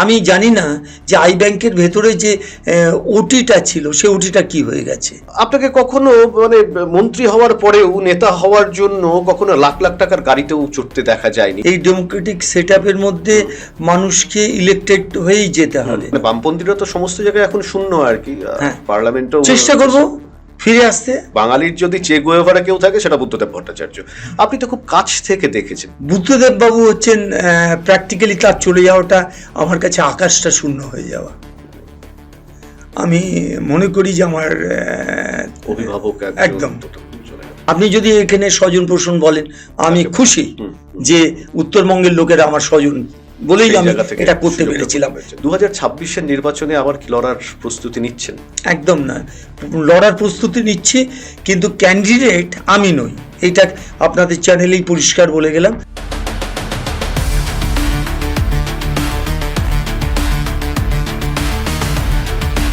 আমি জানি না যে আই ব্যাংকের ভেতরে যে ওটিটা ছিল সে ওটিটা কি হয়ে গেছে। আপনাকে কখনো মানে মন্ত্রী হওয়ার পরেও নেতা হওয়ার জন্য কখনো লাখ লাখ টাকার গাড়িতেও চড়তে দেখা যায়নি? এই ডেমোক্রেটিক সেট মধ্যে মানুষকে ইলেক্টেড হয়েই যেতে হবে। মানে বামপন্থীরা তো সমস্ত জায়গায় এখন শূন্য আর কি হ্যাঁ। পার্লামেন্টও চেষ্টা করব। ফিরে আসতে? বাঙালির যদি চে গোয়েভারা কেউ থাকে সেটা বুদ্ধদেব ভট্টাচার্য। আপনি তো খুব কাছ থেকে দেখেছেন। বুদ্ধদেব বাবু হচ্ছেন প্র্যাকটিক্যালি তার চলে যাওয়াটা আমার কাছে আকাশটা শূন্য হয়ে যাওয়া। আমি মনে করি যে আমার অভিভাবক একদম। আপনি যদি এখানে স্বজন পোষণ বলেন আমি খুশি যে উত্তরবঙ্গের লোকেরা আমার স্বজন বলেই আমি এটা করতে পেরেছিলাম। দু হাজার ছাব্বিশের নির্বাচনে আবার কি লড়ার প্রস্তুতি নিচ্ছেন? একদম না। লড়ার প্রস্তুতি নিচ্ছি কিন্তু ক্যান্ডিডেট আমি নই। এটা আপনাদের চ্যানেলেই পরিষ্কার বলে গেলাম।